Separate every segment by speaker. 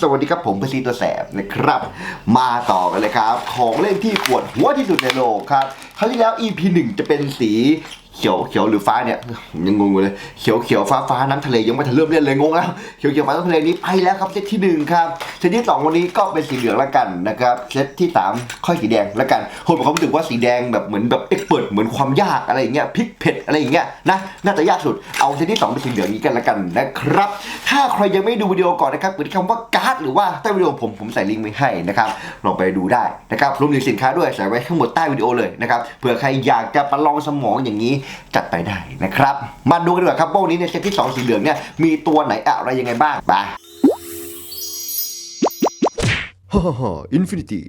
Speaker 1: สวัสดีครับผมพซีตัวแสบนะครับ มาต่อกันเลยครับ ของเล่นที่ปวดหัวที่สุดในโลกครับคราวที่แล้ว EP 1 จะเป็นสี ขียวเขียวหรือฟ้าเนี่ยยังงงอยู่เลยเขียวเขียวฟ้าฟ้าน้ำทะเลยังไม่ทันเริ่มเล่นเลยงงแล้วเขียวเขียวฟ้าน้ำทะเลนี้ไปแล้วครับเซตที่หนึ่งครับเซตที่สองวันนี้ก็เป็นสีเหลืองละกันนะครับเซตที่สามค่อยสีแดงละกันผมมีความรู้สึกว่าสีแดงแบบเหมือนแบบเอ็กเปิดเหมือนความยากอะไรอย่างเงี้ยพริกเผ็ดอะไรอย่างเงี้ยนะน่าจะยากสุดเอาเซตที่สองเป็นสีเหลืองนี้กันละกันนะครับ ถ้าใครยังไม่ดูวิดีโอก่อนนะครับกดคำว่าการ์ดหรือว่าใต้วิดีโอผมผมใส่ลิงก์ไว้ให้นะครับลองไปดูได้นะครับรวมถึงสินค้าด้วยใส่ไว้ข้างบนใต้วิดีโอเลยนะครับเผื่อใครอยากจะประลองสมองอย่างนี้จัดไปได้นะครับ มาดูกันดีกว่าครับว่าวันนี้ในเซตที่ 2 สีเหลืองเนี่ยมีตัวไหนอะไรยังไงบ้างไปฮ่าฮ่าอินฟินิตี้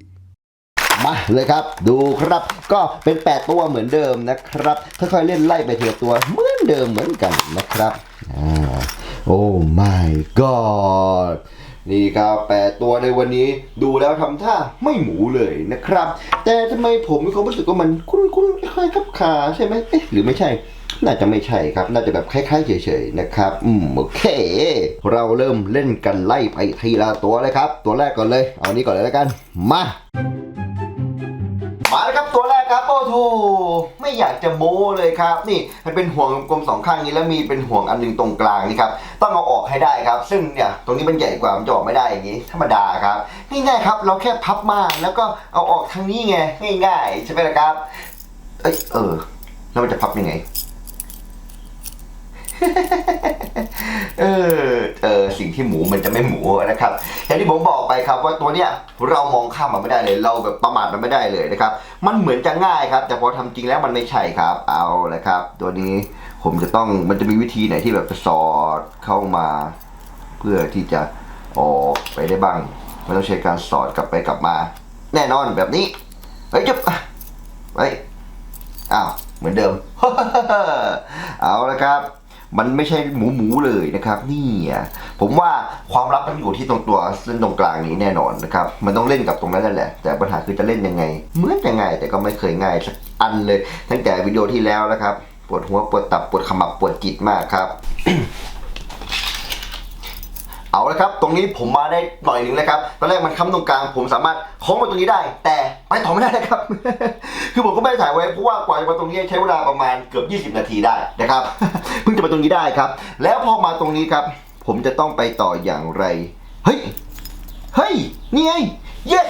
Speaker 1: มาเลยครับ ดูครับก็เป็น 8 ตัวเหมือนเดิมนะครับ ค่อยๆเล่นไล่ไปทีละตัวเหมือนเดิมเหมือนกันนะครับอ่าโอ้ my god นี่ครับแปดตัวในวันนี้ดูแล้วทำท่าไม่หมูเลยนะครับ แต่ทำไมผมมีความรู้สึกว่ามันคุ้นๆคล้ายๆกับขาใช่ไหมเอ๊ะหรือไม่ใช่ น่าจะไม่ใช่ครับ น่าจะแบบคล้ายๆเฉยๆนะครับ อืมโอเค เราเริ่มเล่นกันไล่ไปทีละตัวเลยครับ ตัวแรกก่อนเลย เอาอันนี้ก่อนเลยแล้วกัน มา ตัวแรกครับโอ้โหไม่อยากจะโม้เลยครับ นี่มันเป็นห่วงกลมสองข้างนี้แล้วมีเป็นห่วงอันหนึงตรงกลางนี่ครับต้องเอาออกให้ได้ครับ ซึ่งเนี่ยตรงนี้มันใหญ่กว่ามันจะออกไม่ได้อย่างนี้ธรรมดาครับง่ายๆครับ เราแค่พับมาแล้วก็เอาออกทางนี้ไงง่ายๆใช่ไหมล่ะครับ เอ้ยเออแล้วมันจะพับยังไง เออเออสิ่งที่หมูมันจะไม่หมูนะครับอย่างที่ผมบอกไปครับว่าตัวเนี้ยเรามองข้ามมันไม่ได้เลย เราแบบประมาทมันไม่ได้เลยนะครับ มันเหมือนจะง่ายครับ แต่พอทำจริงแล้วมันไม่ใช่ครับ เอาละครับ ตัวนี้ผมจะต้องมันจะมีวิธีไหนที่แบบสอดเข้ามา เพื่อที่จะออกไปได้บ้างไม่ต้องใช้การสอดกลับไปกลับมา แน่นอนแบบนี้เฮ้ยจุ๊บเฮ้ยอ้าวเหมือนเดิม เอาละครับ มันไม่ใช่หมูหมูเลยนะครับ นี่ผมว่าความลับมันอยู่ที่ตรงตัวเส้นตรงกลางนี้แน่นอนนะครับ มันต้องเล่นกับตรงนั้นนั่นแหละ แต่ปัญหาคือจะเล่นยังไงเหมือนยังไง แต่ก็ไม่เคยง่ายสักอันเลย ตั้งแต่วิดีโอที่แล้วนะครับ ปวดหัวปวดตับปวดขมับปวดจิตมากครับ เอาละครับ ตรงนี้ผมมาได้หน่อยหนึงแล้วครับ ตอนแรกมันค้ำตรงกลาง ผมสามารถโค้งมาตรงนี้ได้ แต่ไปต่อไม่ได้นะครับ คือผมก็ไม่ได้ถ่ายไว้เพราะว่ากว่าจะมาตรงนี้ใช้เวลาประมาณเกือบ 20 นาทีได้นะครับ เพิ่งจะมาตรงนี้ได้ครับ แล้วพอมาตรงนี้ครับ ผมจะต้องไปต่ออย่างไร เฮ้ย เฮ้ย นี่ไง เย้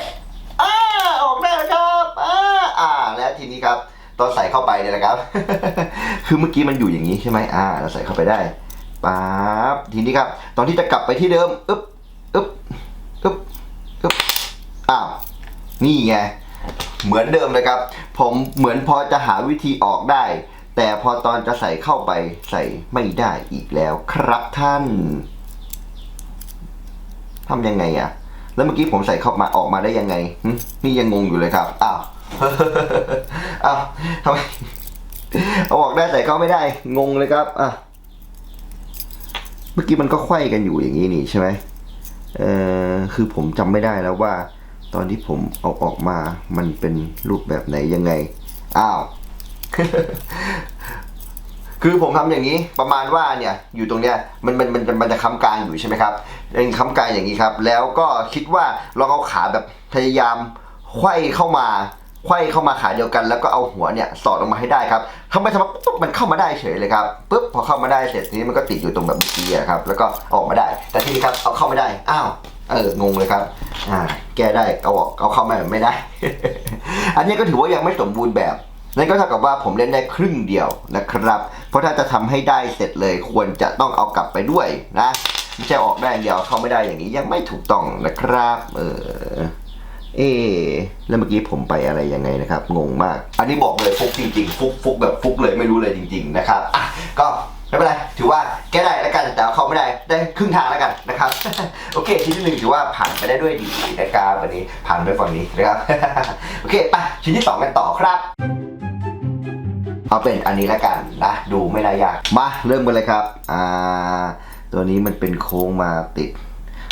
Speaker 1: อ่าออกได้แล้วครับอ่าอ่า แล้วทีนี้ครับตอนใส่เข้าไปเนี่ยนะครับ คือเมื่อกี้มันอยู่อย่างนี้ใช่ไหมอ่า เราใส่เข้าไปได้ ปั๊บทีนี้ครับ ตอนที่จะกลับไปที่เดิมอึ๊บอึ๊บอึ๊บอึ๊บอ้าวนี่ไงเหมือนเดิมเลยครับ ผมเหมือนพอจะหาวิธีออกได้ แต่พอตอนจะใส่เข้าไปใส่ไม่ได้อีกแล้วครับท่านทำยังไงอะแล้วเมื่อกี้ผมใส่เข้ามาออกมาได้ยังไงนี่ยังงงอยู่เลยครับอ้าวอ้าวทำไมเอาออกได้ใส่เข้าไม่ได้ งงเลยครับอะ เมื่อกี้มันก็ไขว้กันอยู่อย่างนี้นี่ใช่ไหมเออคือผมจำไม่ได้แล้วว่า ตอนที่ผมเอาออกมามันเป็นรูปแบบไหนยังไง อ้าว คือผมทำอย่างนี้ประมาณว่าเนี่ย อยู่ตรงเนี้ยมันมันมันมันมันจะค้ำกลางอยู่ใช่ไหมครับเป็นค้ำกลางอย่างนี้ครับ แล้วก็คิดว่าลองเอาขาแบบพยายามไขว้เข้ามา ไขว้เข้ามาขาเดียวกัน แล้วก็เอาหัวเนี่ยสอดออกมาให้ได้ครับทำไมทำไมปุ๊บมันเข้ามาได้เฉยเลยครับปุ๊บพอเข้ามาได้เสร็จทีนี้มันก็ติดอยู่ตรงแบบเมื่อกี้ครับแล้วก็ออกมาได้ แต่ทีนี้ครับเอาเข้าไม่ได้อ้าวเอองงเลยครับอ่าแก้ได้เอาออกเอาเข้ามาไม่ได้ อันนี้ก็ถือว่ายังไม่สมบูรณ์แบบนั่นก็เท่ากับว่าผมเล่นได้ครึ่งเดียวนะครับ เพราะถ้าจะทำให้ได้เสร็จเลยควรจะต้องเอากลับไปด้วยนะไม่ใช่ออกได้อย่างเดียวเข้าไม่ได้อย่างนี้ยังไม่ถูกต้องนะครับ เออ เอแล้วเมื่อกี้ผมไปอะไรยังไงนะครับ งงมาก อันนี้บอกเลยฟุกจริงๆ ฟุกฟุกแบบฟุกเลยไม่รู้เลยจริง ๆ นะครับอะก็ไม่เป็นไร ถือว่าแก้ได้แล้วกัน แต่เขาไม่ได้ ได้ครึ่งทางแล้วกันนะครับ โอเค ชิ้นที่หนึ่งถือว่าผ่านไปได้ด้วยดีนะครับวันนี้ผ่านไปฝั่งนี้นะครับ โอเค ไป ชิ้นที่สองกันต่อครับเอาเป็นอันนี้แล้วกันนะ ดูไม่น่ายาก มาเริ่มกันเลยครับ อ่า ตัวนี้มันเป็นโค้งมาติด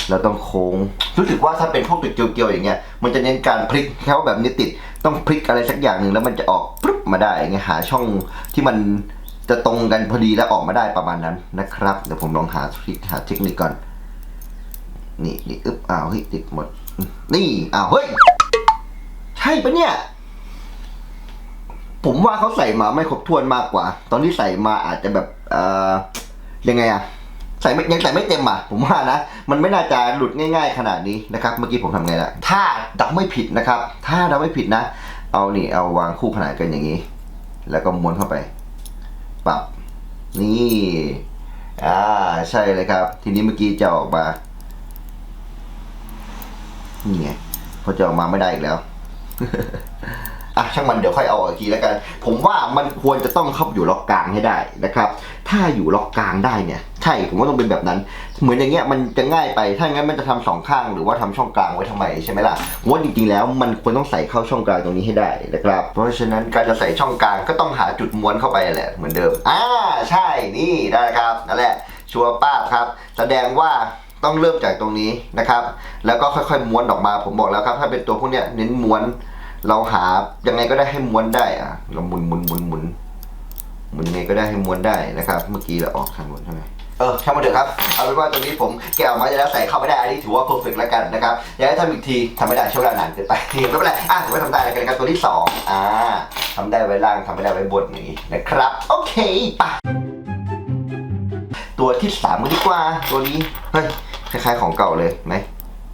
Speaker 1: เราต้องโค้ง รู้สึกว่าถ้าเป็นพวกติดเกียวๆอย่างเงี้ย มันจะเน้นการพลิกแค่ว่าแบบนี้ติด ต้องพลิกอะไรสักอย่างหนึ่งแล้วมันจะออกปุ๊บมาได้อย่างเงี้ยหาช่องที่มันจะตรงกันพอดีแล้วออกมาได้ประมาณนั้นนะครับ เดี๋ยวผมลองหาทริคหาเทคนิคก่อน นี่นี่อึ๊บอ้าวเฮ้ยติดหมด นี่อ้าวเฮ้ย ใช่ปะเนี่ย ผมว่าเขาใส่มาไม่ครบถ้วนมากกว่า ตอนที่ใส่มาอาจจะแบบเอ่อยังไงอะ ใส่ไม่ยังใส่ไม่เต็มอะผมว่านะ มันไม่น่าจะหลุดง่าย ๆ ขนาดนี้นะครับเมื่อกี้ผมทำไงล่ะถ้าเดาไม่ผิดนะครับ ถ้าเดาไม่ผิดนะ เอานี่เอาวางคู่ขนานกันอย่างนี้ แล้วก็ม้วนเข้าไปปรับนี่อ่าใช่เลยครับ ทีนี้เมื่อกี้จะออกมานี่ไงพอจะออกมาไม่ได้อีกแล้ว อะช่างมันเดี๋ยวค่อยเอาอีกทีแล้วกัน ผมว่ามันควรจะต้องเข้าอยู่ล็อกกลางให้ได้นะครับ ถ้าอยู่ล็อกกลางได้เนี่ย ใช่ผมว่าต้องเป็นแบบนั้น เหมือนอย่างเงี้ยมันจะง่ายไปถ้างั้นมันจะทำสองข้างหรือว่าทำช่องกลางไว้ทำไมใช่ไหมล่ะผมว่าจริงๆแล้วมันควรต้องใส่เข้าช่องกลางตรงนี้ให้ได้นะครับ เพราะฉะนั้นการจะใส่ช่องกลางก็ต้องหาจุดม้วนเข้าไปแหละเหมือนเดิมอ่าใช่นี่ได้ครับนั่นแหละชัวร์ป้าครับ แสดงว่าต้องเริ่มจากตรงนี้นะครับ แล้วก็ค่อยๆม้วนออกมาผมบอกแล้วครับ ถ้าเป็นตัวพวกเนี้ยเน้นม้วน เราหายังไงก็ได้ให้ม้วนได้อะเราหมุนหมุนหมุนหมุนหมุนยังไงก็ได้ให้ม้วนได้นะครับ เมื่อกี้เราออกทางบนใช่ไหมเออช่างมันเถอะครับ เอาเป็นว่าตรงนี้ผมแกะออกมาจะแล้วใส่เข้าไม่ได้ อันนี้ถือว่าเพอร์เฟกแล้วกันนะครับ อยากให้ทำอีกทีทำไม่ได้ใช้เวลานานเกินไปไม่เป็นไรอะถือว่าทำได้แล้วกันนะครับตัวที่สองอ่าทำได้ไว้ล่างทำไม่ได้ไว้บนอย่างนี้นะครับ โอเคปะตัวที่สามกันดีกว่า ตัวนี้ เฮ้ย คล้ายๆของเก่าเลยไหม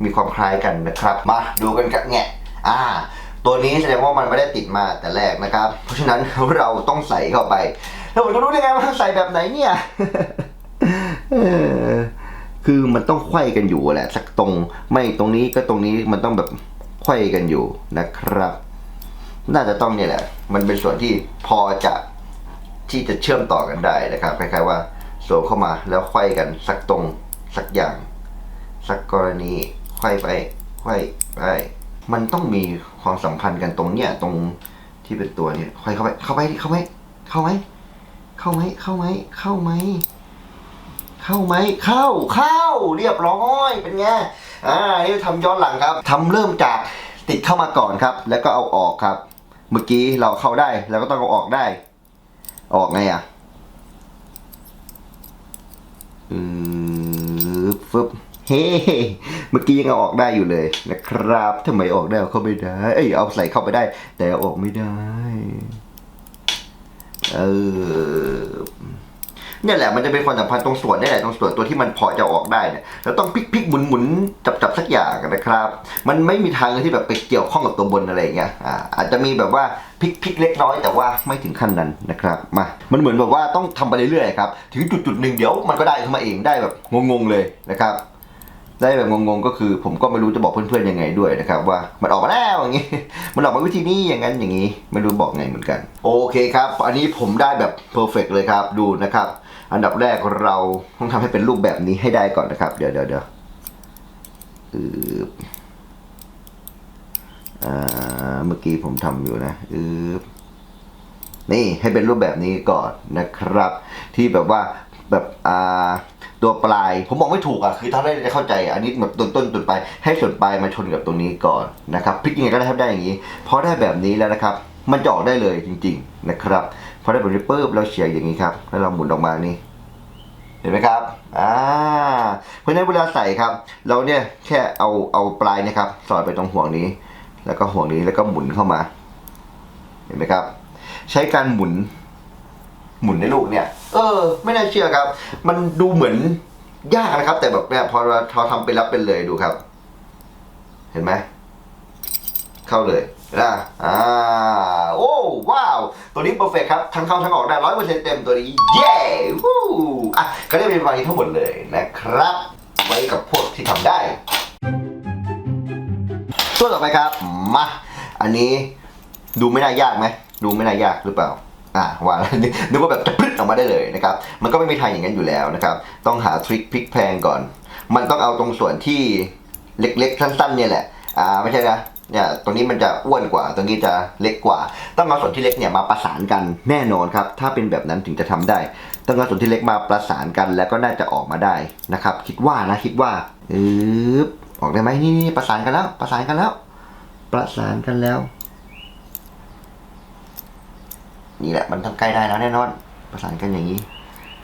Speaker 1: มีความคล้ายกันนะครับ มาดูกันกันแงะอ่า ตัวนี้แสดงว่ามันไม่ได้ติดมาแต่แรกนะครับ เพราะฉะนั้นเราต้องใส่เข้าไปแล้วผมจะรู้ได้ไงว่าใส่แบบไหนเนี่ยคือมันต้องไขว้กันอยู่แหละสักตรงไม่ตรงนี้ก็ตรงนี้มันต้องแบบไขว้กันอยู่นะครับ น่าจะต้องเนี่ยแหละ มันเป็นส่วนที่พอจะที่จะเชื่อมต่อกันได้นะครับคล้ายๆว่าสวมเข้ามาแล้วไขว้กันสักตรงสักอย่าง สักกรณีไขว้ไปไขว้ไปมันต้องมี ความสัมพันธ์กันตรงเนี้ยตรงที่เป็นตัวเนี่ยไขว้เข้าไป เข้าไปเข้าไหมเข้าไหมเข้าไหมเข้าไหมเข้าไหมเข้าไหมเข้าเข้าเรียบร้อยเป็นไงอ่านี่ทำย้อนหลังครับทำเริ่มจากติดเข้ามาก่อนครับ แล้วก็เอาออกครับ เมื่อกี้เราเข้าได้แล้วก็ต้องเอาออกได้ ออกไงอะอือฟึบ เฮ้เมื่อกี้ยังเอาออกได้อยู่เลยนะครับทำไมออกได้เอาเข้าไม่ได้ เอ้ยเอาใส่เข้าไปได้ แต่เอาออกไม่ได้ เออเนี่ยแหละมันจะเป็นความสัมพันธ์ตรงส่วนนี่แหละตรงส่วนตัวที่มันพอจะออกได้เนี่ยเราต้องพลิกพลิกหมุนหมุนจับจับสักอย่างนะครับ มันไม่มีทางที่แบบไปเกี่ยวข้องกับตัวบนอะไรเงี้ยอ่าอาจจะมีแบบว่าพลิกพลิกเล็กน้อยแต่ว่าไม่ถึงขั้นนั้นนะครับมา มันเหมือนแบบว่าต้องทำไปเรื่อยๆครับถึงจุดจุดๆหนึ่งเดี๋ยวมันก็ได้ขึ้นมาเองได้แบบงงๆเลยนะครับ ได้แบบงงๆก็คือ ผมก็ไม่รู้จะบอกเพื่อนๆยังไงด้วยนะครับว่ามันออกมาแล้วอย่างงี้ มันออกมาวิธีนี้อย่างนั้นอย่างนี้ไม่รู้บอกไงเหมือนกัน โอเคครับ อันนี้ผมได้แบบเพอร์เฟกเลยครับดูนะครับ อันดับแรกเราต้องทำให้เป็นรูปแบบนี้ให้ได้ก่อนนะครับ เดี๋ยวเดี๋ยวเดี๋ยวอือเมื่อกี้ผมทำอยู่นะอือนี่ให้เป็นรูปแบบนี้ก่อนนะครับ ที่แบบว่าแบบอ่า ตัวปลาย ผมบอกไม่ถูกอะคือถ้าได้จะเข้าใจอันนี้แบบต้นต้นต้นไป ให้ส่วนปลายมาชนกับตรงนี้ก่อนนะครับพลิกยังไงก็ได้ให้ได้อย่างนี้พอได้แบบนี้แล้วนะครับ มันจออกได้เลยจริง ๆนะครับพอได้แบบนี้ปุ๊บเราเฉียงอย่างนี้ครับแล้วเราหมุนออกมานี่เห็นไหมครับ อ่า เพราะฉะนั้นเวลาใส่ครับ เราเนี่ยแค่เอาเอาปลายนะครับ สอดไปตรงห่วงนี้ แล้วก็ห่วงนี้แล้วก็หมุนเข้ามา เห็นไหมครับ ใช้การหมุน หมุนในลูกเนี่ย เออ ไม่น่าเชื่อครับ มันดูเหมือนยากนะครับ แต่แบบเนี่ยพอเราทำเป็นรับเป็นเลยดูครับ เห็นไหมเข้าเลยนะอ่า โอ้ ว้าว ตัวนี้เพอร์เฟกครับ ทั้งเข้าทั้งออกได้ร้อยเปอร์เซ็นต์เต็มตัวนี้ เย้วู้อะ ก็ได้เป็นวันนี้ทั้งหมดเลยนะครับ ไว้กับพวกที่ทำได้ ตัวต่อไปครับ มา อันนี้ดูไม่น่ายากไหม ดูไม่น่ายากหรือเปล่า อ่าว่านึกว่าแบบจะพลึดออกมาได้เลยนะครับ มันก็ไม่มีทางอย่างนั้นอยู่แล้วนะครับ ต้องหาทริคพลิกแพลงก่อน มันต้องเอาตรงส่วนที่เล็กๆ สั้นๆเนี่ยแหละ อ่า ไม่ใช่นะ เนี่ย ตรงนี้มันจะอ้วนกว่า ตรงนี้จะเล็กกว่า ต้องเอาส่วนที่เล็กเนี่ยมาประสานกันแน่นอนครับ ถ้าเป็นแบบนั้นถึงจะทำได้ ต้องเอาส่วนที่เล็กมาประสานกัน แล้วก็น่าจะออกมาได้นะครับ คิดว่านะ คิดว่าอืบออกได้ไหมนี่นี่ประสานกันแล้ว ประสานกันแล้ว ประสานกันแล้ว นี่แหละมันต้องใกล้ได้แล้วแน่นอน ประสานกันอย่างนี้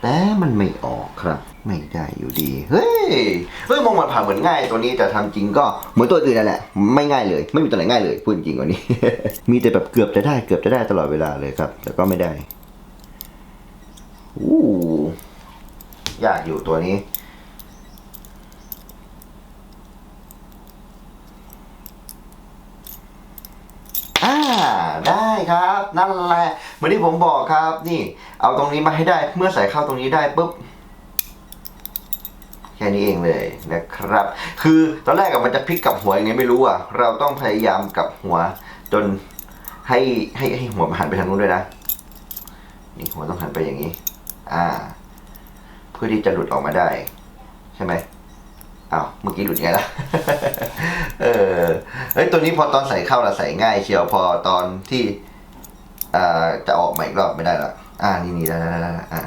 Speaker 1: แต่มันไม่ออกครับ ไม่ได้อยู่ดี เฮ้ย เฮ้ยมองมันผ่านเหมือนง่ายตัวนี้แต่ทำจริงก็เหมือนตัวอื่นนั่นแหละ ไม่ง่ายเลย ไม่มีตัวไหนง่ายเลยพูดจริงกว่านี้ มีแต่แบบเกือบจะได้เกือบจะได้ตลอดเวลาเลยครับ แต่ก็ไม่ได้อู้ยากอยู่ตัวนี้ อ่า ได้ครับ นั่นแหละเหมือนที่ผมบอกครับ นี่ เอาตรงนี้มาให้ได้ เมื่อใส่เข้าตรงนี้ได้ปุ๊บแค่นี้เองเลยนะครับ คือตอนแรกอะมันจะพลิกกับหัวยังไงไม่รู้อะ เราต้องพยายามกับหัว จนให้ให้ให้หัวมันหันไปทางนู้นด้วยนะ นี่หัวต้องหันไปอย่างนี้ อ่า เพื่อที่จะหลุดออกมาได้ ใช่ไหม อ้าวเมื่อกี้หลุดไงล่ะ เออเฮ้ยตัวนี้พอตอนใส่เข้าละใส่ง่ายเชียวพอตอนที่อ่าจะออกใหม่อีกรอบไม่ได้ละอ่านี่นี่ได้ได้ได้ได้อ่า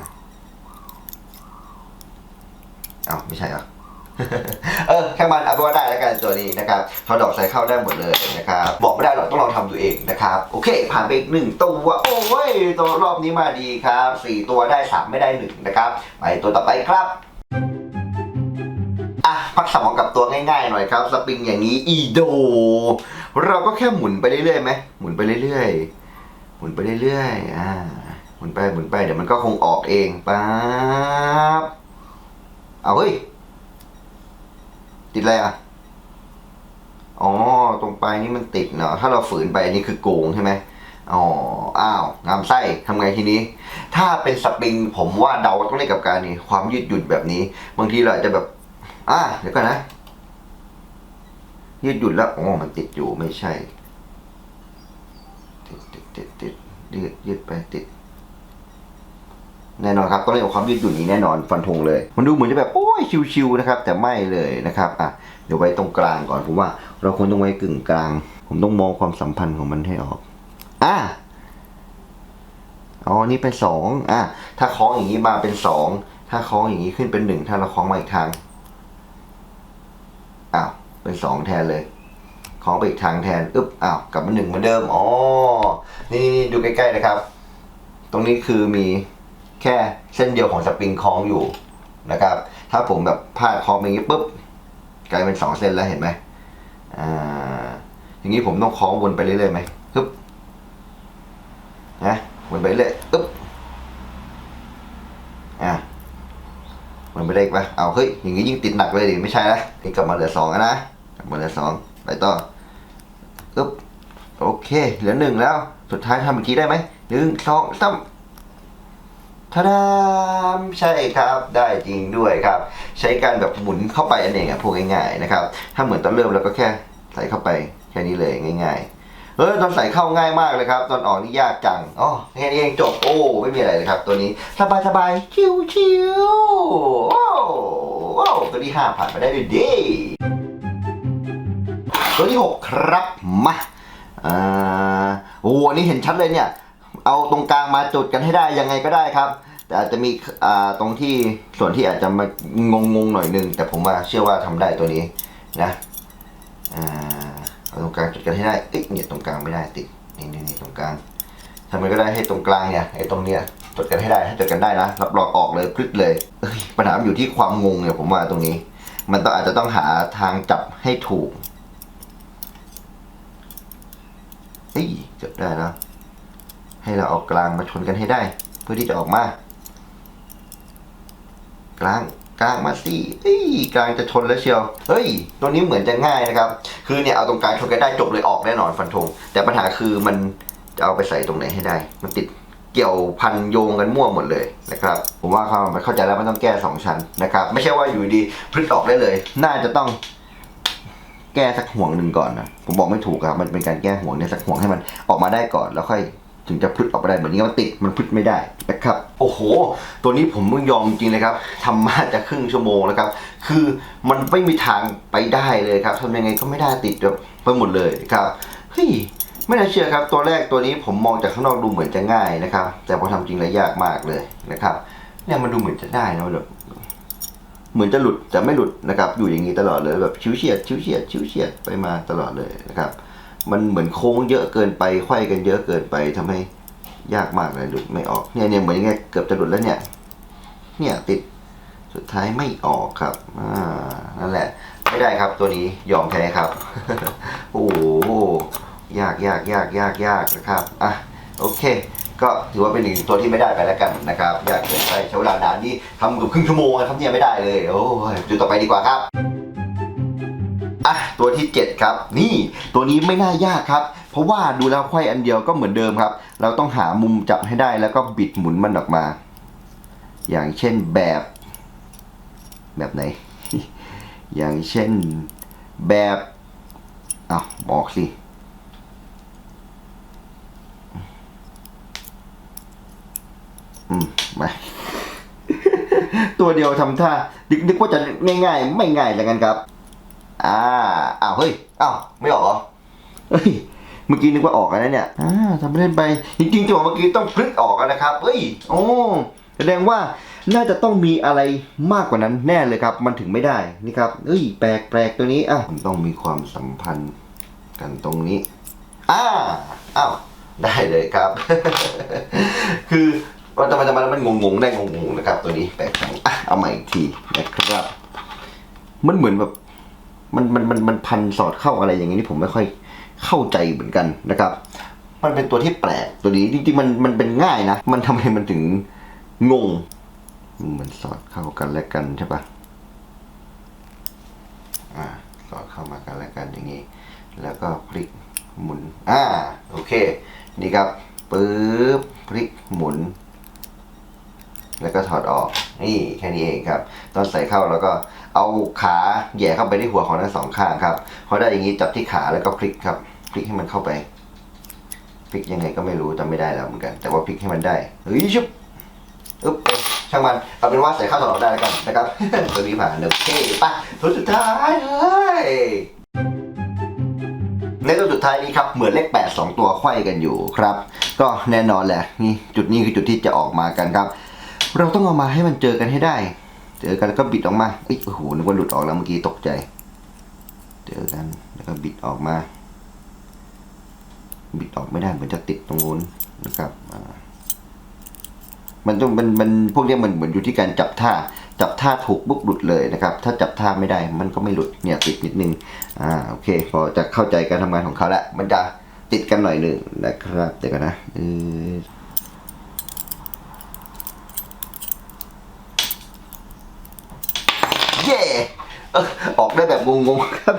Speaker 1: อ้าวไม่ใช่เหรอเออแค่มันเอาเป็นว่าได้แล้วกันตัวนี้นะครับทอดอกใส่เข้าได้หมดเลยนะครับบอกไม่ได้หรอกต้องลองทำดูเองนะครับโอเคผ่านไปอีกหนึ่งตัวโอ้ยตัวรอบนี้มาดีครับสี่ตัวได้สามไม่ได้หนึ่งนะครับไปตัวต่อไปครับ อะพักสมองกับตัวง่ายๆหน่อยครับ สปริงอย่างนี้อีโด เราก็แค่หมุนไปเรื่อยๆไหมหมุนไปเรื่อยๆหมุนไปเรื่อยๆอ่าหมุนไปหมุนไปเดี๋ยวมันก็คงออกเองปั๊บเอาเฮ้ยติดอะไรอะอ๋อตรงปลายนี่มันติดเนาะถ้าเราฝืนไปอันนี่คือโกงใช่ไหมอ๋อ อ้าว งามไส้ทำไงทีนี้ ถ้าเป็นสปริงผมว่าเดาต้องเล่นกับการนี่ความยืดหยุ่นแบบนี้ บางทีเราจะแบบ อ่าเดี๋ยวก่อนนะ ยืดหยุ่นแล้วอ๋อมันติดอยู่ไม่ใช่ ติดติดติดติดยืดยืดไปติด แน่นอนครับต้องเล่นกับความยืดหยุ่นนี้แน่นอนฟันธงเลย มันดูเหมือนจะแบบโอ้ยชิวๆนะครับ แต่ไม่เลยนะครับอะเดี๋ยวไว้ตรงกลางก่อนผมว่า เราควรต้องไว้กึ่งกลาง ผมต้องมองความสัมพันธ์ของมันให้ออกอะอ๋อนี่เป็นสองอะถ้าคล้องอย่างนี้มาเป็นสองถ้าคล้องอย่างนี้ขึ้นเป็นหนึ่งถ้าเราคล้องมาอีกทาง เป็นสองแทนเลยของไปอีกทางแทนอึ๊บอ้าวกลับมาหนึ่งเหมือนเดิมอ๋อนี่ดูใกล้ๆนะครับ ตรงนี้คือมีแค่เส้นเดียวของสปริงคล้องอยู่นะครับ ถ้าผมแบบพลาดคล้องอย่างนี้ปุ๊บกลายเป็นสองเส้นแล้วเห็นไหมอ่าอย่างนี้ผมต้องคล้องวนไปเรื่อยๆไหมฮึบนะวนไปเรื่อยอึ๊บอะมันไม่ได้อีกปะเอาเฮ้ยอย่างงี้ยิ่งติดหนักเลยดิไม่ใช่นะนี่กลับมาเหลือสองนะ กลับมาเหลือสองไปต่ออึ๊บโอเค เหลือหนึ่งแล้ว สุดท้ายทำอีกทีได้ไหมหนึ่งสองสามทาดามใช่ครับได้จริงด้วยครับ ใช้การแบบหมุนเข้าไปอันเองอะพูดง่ายๆนะครับ ถ้าเหมือนตอนเริ่มเราก็แค่ใส่เข้าไปแค่นี้เลยง่าย ๆเออตอนใส่เข้าง่ายมากเลยครับ ตอนออกนี่ยากจังอ๋อแค่นี้เองจบโอ้ไม่มีอะไรเลยครับ ตัวนี้สบายสบายชิวชิวๆโอ้โอ้ตัวที่ห้าผ่านไปได้ด้วยดี ตัวที่หกครับมาอ่าโอ้อันนี้เห็นชัดเลยเนี่ย เอาตรงกลางมาจุดกันให้ได้ยังไงก็ได้ครับ แต่อาจจะมีอ่าตรงที่ส่วนที่อาจจะมางงๆหน่อยนึง แต่ผมว่าเชื่อว่าทำได้ตัวนี้นะอ่าเอาตรงกลางจุดกันให้ได้เอ๊ะเนี่ยตรงกลางไม่ได้ติดนี่นี่นี่ตรงกลางทำไมก็ได้ให้ตรงกลางเนี่ยไอ้ตรงเนี้ยจดกันให้ได้ถ้าจดกันได้นะรับรองออกเลยพลึดเลยเอ้ยปัญหาอยู่ที่ความงงเนี่ยผมว่าตรงนี้ มันต้องอาจจะต้องหาทางจับให้ถูก เฮ้ยจดได้แล้วให้เราเอากลางมาชนกันให้ได้ เพื่อที่จะออกมา กลางกลางมาสิเอ้ยกลางจะชนแล้วเชียว เฮ้ย ตัวนี้เหมือนจะง่ายนะครับ คือเนี่ยเอาตรงกลางชนกันได้จบเลยออกแน่นอนฟันธง แต่ปัญหาคือมันจะเอาไปใส่ตรงไหนให้ได้ มันติดเกี่ยวพันโยงกันมั่วหมดเลยนะครับ ผมว่าเขาเข้าใจแล้วมันต้องแก้สองชั้นนะครับ ไม่ใช่ว่าอยู่ดีพลิกออกได้เลย น่าจะต้อง แก้สักห่วงหนึ่งก่อนนะผมบอกไม่ถูกครับมันเป็นการแก้ห่วงเนี่ยสักห่วงให้มันออกมาได้ก่อน แล้วค่อยถึงจะพลึดออกไปได้เหมือนนี้มันติดมันพลึดไม่ได้นะครับ โอ้โห ตัวนี้ผมต้องยอมจริงเลยครับทำมาจะครึ่งชั่วโมงแล้วครับ คือมันไม่มีทางไปได้เลยครับทำยังไงก็ไม่ได้ติดแบบไปหมดเลยครับเฮ้ยไม่น่าเชื่อครับ ตัวแรกตัวนี้ผมมองจากข้างนอกดูเหมือนจะง่ายนะครับ แต่พอทำจริงแล้วยากมากเลยนะครับเนี่ยมันดูเหมือนจะได้นะแบบ เหมือนจะหลุดแต่ไม่หลุดนะครับ อยู่อย่างนี้ตลอดเลยแบบชิวเฉียดชิวเฉียดชิวเฉียดไปมาตลอดเลยนะครับ มันเหมือนโค้งเยอะเกินไปไขว้กันเยอะเกินไปทำให้ยากมากเลยหลุดไม่ออกเนี่ยเนี่ยเหมือนยังไงเกือบจะหลุดแล้วเนี่ยเนี่ยติดสุดท้ายไม่ออกครับอ่านั่นแหละ ไม่ได้ครับตัวนี้ยอมแพ้ครับ โอ้โหยากยากยากยากยากนะครับอะโอเค ก็ถือว่าเป็นหนึ่งตัวที่ไม่ได้ไปแล้วกันนะครับอยากเกินไปใช้เวลานานนี่ทำเกือบครึ่งชั่วโมงนะครับเนี่ยไม่ได้เลยโอ้ยจุดต่อไปดีกว่าครับอะตัวที่ 7 ครับ นี่ตัวนี้ไม่น่ายากครับ เพราะว่าดูแล้วไขว้อันเดียวก็เหมือนเดิมครับ เราต้องหามุมจับให้ได้แล้วก็บิดหมุนมันออกมา อย่างเช่นแบบ แบบไหน อย่างเช่นแบบอ้าวบอกสิ อืมาตัวเดียวทำท่านึกนึกว่าจะง่ายๆ ไม่ง่ายแล้วกันครับ อ่าอ้าวเฮ้ยอ้าวไม่ออกเหรอเฮ้ยเมื่อกี้นึกว่าออกแล้วนเนี่ยอ่าทำไม่ได้ไป จริงๆจังหวะเมื่อกี้ต้องพลิกออกนะครับ เฮ้ย โอ้แสดงว่าน่าจะต้องมีอะไรมากกว่านั้นแน่เลยครับ มันถึงไม่ได้นี่ครับเฮ้ยแปลกแปลกตัวนี้อะมันต้องมีความสัมพันธ์กันตรงนี้อ่าอ้าวได้เลยครับ คือ ว่าทำไมทำไมแล้วมันงงๆได้งงๆนะครับ ตัวนี้แปลกจังอะเอาใหม่อีกทีนะครับ มันเหมือนแบบมันมันมันมันพันสอดเข้าอะไรอย่างนี้นี่ผมไม่ค่อยเข้าใจเหมือนกันนะครับ มันเป็นตัวที่แปลกตัวนี้จริงๆมันมันเป็นง่ายนะ มันทำไมมันถึงงงมันเหมือนสอดเข้ากันและกันใช่ปะอ่าสอดเข้ามากันและกันอย่างนี้ แล้วก็พลิกหมุน อ่า โอเค นี่ครับปึ๊บพลิกหมุน แล้วก็ถอดออก นี่แค่นี้เองครับ ตอนใส่เข้าแล้วก็เอาขาแย่เข้าไปที่หัวของทั้งสองข้างครับพอได้อย่างนี้จับที่ขาแล้วก็พลิกครับ พลิกให้มันเข้าไป พลิกยังไงก็ไม่รู้จำไม่ได้แล้วเหมือนกัน แต่ว่าพลิกให้มันได้เฮ้ยชุบอึ๊บช่างมัน เอาเป็นว่าใส่เข้าถอดออกได้แล้วกันนะครับตัวนี้ผ่านโอเคปะตัวสุดท้ายเลยในตัวสุดท้ายนี้ครับเหมือนเลขแปดสองตัวไขว้กันอยู่ครับ ก็แน่นอนแหละนี่จุดนี้คือจุดที่จะออกมากันครับ เราต้องเอามาให้มันเจอกันให้ได้ เจอกันแล้วก็บิดออกมาเอ้ยโอ้โหนึกว่าหลุดออกแล้วเมื่อกี้ตกใจ เจอกันแล้วก็บิดออกมา บิดออกไม่ได้เหมือนจะติดตรงนู้นนะครับอ่ามันต้องมันมันพวกนี้มันเหมือนอยู่ที่การจับท่าจับท่าถูกปุ๊บหลุดเลยนะครับ ถ้าจับท่าไม่ได้มันก็ไม่หลุดเนี่ยติดนิดนึงอ่าโอเค พอจะเข้าใจการทำงานของเขาแล้วมันจะติดกันหน่อยหนึ่งนะครับเดี๋ยวกันนะเออ เย่เออกได้แบบงงๆครับ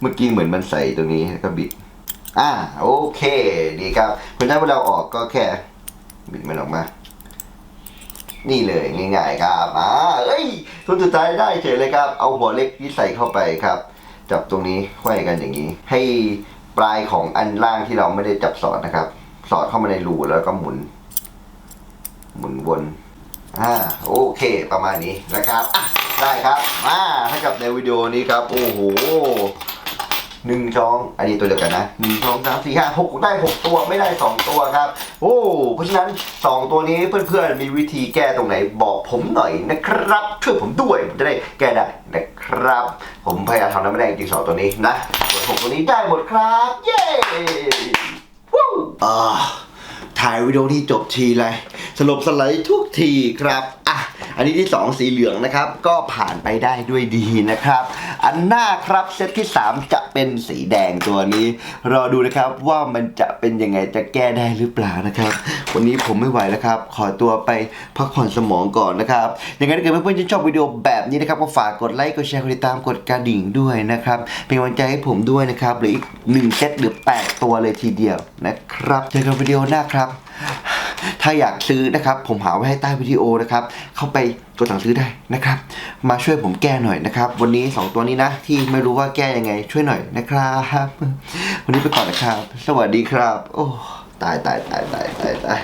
Speaker 1: เมื่อกี้เหมือนมันใส่ตรงนี้แล้วก็บิด อ่าโอเค ดีครับเพราะฉะนั้นเวลาออกก็แค่บิดมันออกมา นี่เลยง่ายๆครับอ่าเอ้ยตัวสุดท้ายได้เฉยเลยครับ เอาหัวเล็กที่ใส่เข้าไปครับ จับตรงนี้ไขว้กันอย่างนี้ ให้ปลายของอันล่างที่เราไม่ได้จับสอดนะครับ สอดเข้ามาในรูแล้วก็หมุน หมุนวน อ่าโอเคประมาณนี้นะครับอะได้ครับมาถ้ากับในวิดีโอนี้ครับ โอ้โหหนึ่งช่อง อันนี้ตัวเดียวกันนะหนึ่งช่องสามสี่ห้าหกได้หกตัวไม่ได้สองตัวครับ โอ้เพราะฉะนั้นสองตัวนี้เพื่อนๆมีวิธีแก้ตรงไหนบอกผมหน่อยนะครับช่วยผมด้วยผมจะได้แก้ได้นะครับ ผมพยายามทำแล้วไม่ได้จริงสองตัวนี้นะส่วนหกตัวนี้ได้หมดครับ เย้วู้อ่า ถ่ายวิดีโอที่จบทีเลยสลบสไลด์ทุกทีครับอะอันนี้ที่ 2 สีเหลืองนะครับ ก็ผ่านไปได้ด้วยดีนะครับ อันหน้าครับเซตที่ 3 จะเป็นสีแดงตัวนี้ รอดูนะครับว่ามันจะเป็นยังไงจะแก้ได้หรือเปล่านะครับ วันนี้ผมไม่ไหวแล้วครับ ขอตัวไปพักผ่อนสมองก่อนนะครับยังไงถ้าเกิดเพื่อนๆชื่นชอบวิดีโอแบบนี้นะครับก็ฝากกดไลค์กดแชร์กดติดตามกดกระดิ่งด้วยนะครับ เป็นกำลังใจให้ผมด้วยนะครับหรืออีก1เซตหรือ 8 ตัวเลยทีเดียวนะครับเจอกันวิดีโอหน้าครับ ถ้าอยากซื้อนะครับ ผมหาไว้ให้ใต้วิดีโอนะครับ เข้าไปกดสั่งซื้อได้นะครับ มาช่วยผมแก้หน่อยนะครับ วันนี้ 2 ตัวนี้นะ ที่ไม่รู้ว่าแก้ยังไง ช่วยหน่อยนะครับ วันนี้ไปก่อนนะครับ สวัสดีครับ โอ้ตายตายตายตายตายตาย